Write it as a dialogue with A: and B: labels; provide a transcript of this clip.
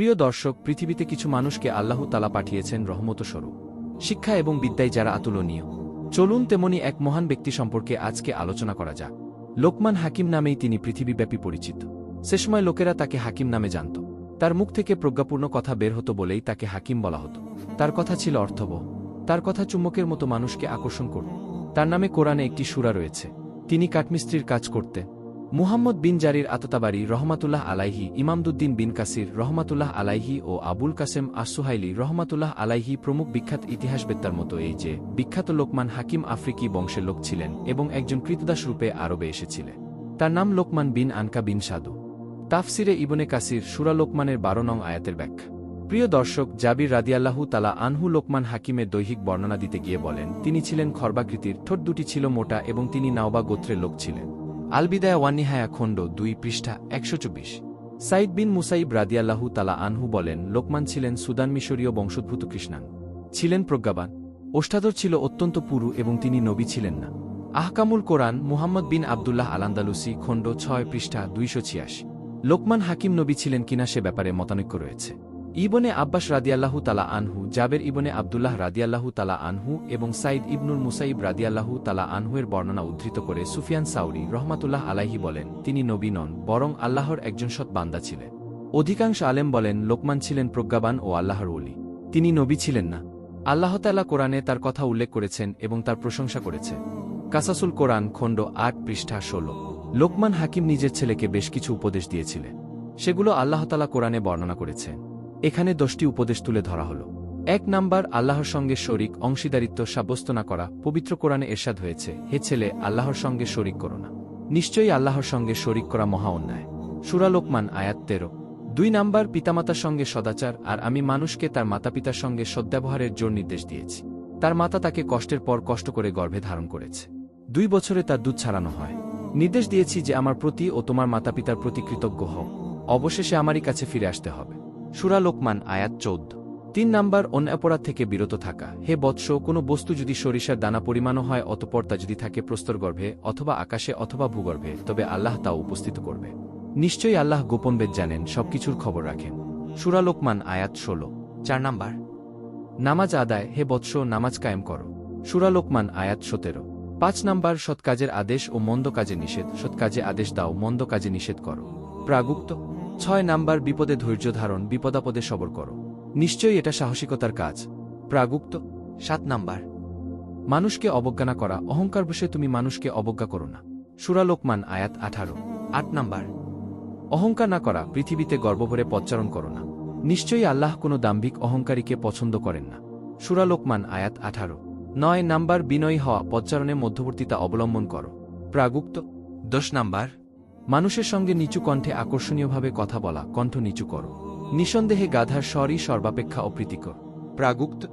A: প্রিয় দর্শক, পৃথিবীতে কিছু মানুষকে আল্লাহ তালা পাঠিয়েছেন রহমত স্বরূপ শিক্ষা এবং বিদ্যায় যারা আতুলনীয় চলুন তেমনি এক মহান ব্যক্তি সম্পর্কে আজকে আলোচনা করা যাক। লোকমান হাকিম নামেই তিনি পৃথিবীব্যাপী পরিচিত। সে সময় লোকেরা তাকে হাকিম নামে জানত। তার মুখ থেকে প্রজ্ঞাপূর্ণ কথা বের হতো বলেই তাকে হাকিম বলা হতো। তার কথা ছিল অর্থবহ। তার কথা চুম্বকের মতো মানুষকে আকর্ষণ করত। তার নামে কোরআনে একটি সুরা রয়েছে। তিনি কাঠমিস্ত্রির কাজ করতে মুহাম্মদ বিন জারির আততাবারি রহমাতুল্লাহ আলাইহি, ইমামদুদ্দিন বিন কাসির রহমাতুল্লাহ আলাইহি ও আবুল কাসেম আসুহাইলি রহমাতুল্লাহ আলাইহি প্রমুখ বিখ্যাত ইতিহাসবেত্তার মতো এই যে বিখ্যাত লোকমান হাকিম আফ্রিকি বংশের লোক ছিলেন এবং একজন কৃতদাস রূপে আরবে এসেছিলেন। তার নাম লোকমান বিন আনকা বিন সাদু। তাফসিরে ইবনে কাসির সুরা লোকমানের বারো নং আয়াতের ব্যাখ্যা। প্রিয় দর্শক, জাবির রাদিয়াল্লাহু তালা আনহু লোকমান হাকিমের দৈহিক বর্ণনা দিতে গিয়ে বলেন, তিনি ছিলেন খর্বাকৃতির, ঠোঁট দুটি ছিল মোটা এবং তিনি নাওবা গোত্রের লোক ছিলেন। আলবিদায়া ওয়ানিহায়া খণ্ড দুই পৃষ্ঠা একশো চব্বিশ। সাইদ বিন মুসাইব রাদিয়াল্লাহু তালা আনহু বলেন, লোকমান ছিলেন সুদান মিশরীয় বংশোদ্ভূত কৃষ্ণান ছিলেন প্রজ্ঞাবান। ওষ্ঠাদর ছিল অত্যন্ত পুরু এবং তিনি নবী ছিলেন না। আহকামুল কোরআন মুহাম্মদ বিন আবদুল্লাহ আলান্দালুসি খণ্ড ছয় পৃষ্ঠা দুইশো ছিয়াশি। লোকমান হাকিম নবী ছিলেন কিনা সে ব্যাপারে মতানৈক্য রয়েছে। ইবনে আব্বাস রাদিয়াল্লাহু তালা আনহু, জাবের ইবনে আবদুল্লাহ রাদিয়াল্লাহু তালা আনহু এবং সাইদ ইবনুল মুসাইব রাদিয়াল্লাহু তালা আনহুয়ের বর্ণনা উদ্ধৃত করে সুফিয়ান সাউরি রহমাতুল্লাহ আলাইহি বলেন, তিনি নবী নন, বরং আল্লাহর একজন সৎ বান্দা ছিলেন। অধিকাংশ আলেম বলেন, লোকমান ছিলেন প্রজ্ঞাবান ও আল্লাহর ওলি। তিনি নবী ছিলেন না। আল্লাহ তাল্লাহ কোরআনে তার কথা উল্লেখ করেছেন এবং তার প্রশংসা করেছে। কাসাসুল কোরআন, খণ্ড আট, পৃষ্ঠা ষোলো। লোকমান হাকিম নিজের ছেলেকে বেশ কিছু উপদেশ দিয়েছিলেন। সেগুলো আল্লাহতালা কোরআনে বর্ণনা করেছে এখানে দশটি উপদেশ তুলে ধরা হল। এক নাম্বার, আল্লাহর সঙ্গে শরিক, অংশীদারিত্ব সাব্যস্ত না করা। পবিত্র কোরআনে এরশাদ হয়েছে, হে ছেলে, আল্লাহর সঙ্গে শরিক করো না। নিশ্চয়ই আল্লাহর সঙ্গে শরিক করা মহা অন্যায়। সুরালোকমান আয়াত তেরো। দুই নাম্বার, পিতামাতার সঙ্গে সদাচার, আর আমি মানুষকে তার মাতাপিতার সঙ্গে সদ্ব্যবহারের জোর নির্দেশ দিয়েছি। তার মাতা তাকে কষ্টের পর কষ্ট করে গর্ভে ধারণ করেছে। দুই বছরে তার দুধ ছাড়ানো হয়। নির্দেশ দিয়েছি যে, আমার প্রতি ও তোমার মাতাপিতার প্রতি কৃতজ্ঞ হও। অবশেষে আমারই কাছে ফিরে আসতে হবে। সুরা লোকমান, আয়াত চৌদ্দ। তিন নাম্বার, অন্য অপরাধ থেকে বিরত থাকা। হে বৎস, কোনো বস্তু যদি সরিষার দানা পরিমাণও হয়, অতপর তা যদি থাকে প্রস্তরগর্ভে অথবা আকাশে অথবা ভূগর্ভে, তবে আল্লাহ তা উপস্থিত করবে। নিশ্চয়ই আল্লাহ গোপন বেদ জানেন, সবকিছুর খবর রাখেন। সুরা লোকমান, আয়াত ষোলো। চার নাম্বার, নামাজ আদায়, হে বৎস, নামাজ কায়েম করো। সুরা লোকমান, আয়াত সতেরো। পাঁচ নাম্বার, সৎ কাজের আদেশ ও মন্দ কাজে নিষেধ। সৎ কাজে আদেশ দাও, মন্দ কাজে নিষেধ করো। প্রাগুপ্ত ছয় নাম্বার বিপদে ধৈর্য ধারণ, বিপদাপদে সবর করো। নিশ্চয়ই এটা সাহসিকতার কাজ। প্রাগুপ্ত সাত নাম্বার। মানুষকে অবজ্ঞা না করা, অহংকার বসে তুমি মানুষকে অবজ্ঞা করো না। সুরালোকমান আয়াত আঠারো, আট নাম্বার। অহংকার না করা, পৃথিবীতে গর্বভরে পচ্চারণ করো না। নিশ্চয়ই আল্লাহ কোনো দাম্ভিক অহংকারীকে পছন্দ করেন না। সুরালোকমান আয়াত আঠারো। নয় নাম্বার, বিনয়ী হওয়া পচ্চারণে মধ্যবর্তিতা অবলম্বন করো। প্রাগুপ্ত দশ নাম্বার। মানুষের সঙ্গে নিচু কণ্ঠে আকর্ষণীয়ভাবে কথা বলা, কণ্ঠ নিচু করো। নিঃসন্দেহে গাধার স্বরই সর্বাপেক্ষা অপ্রীতিকর। প্রাগুপ্ত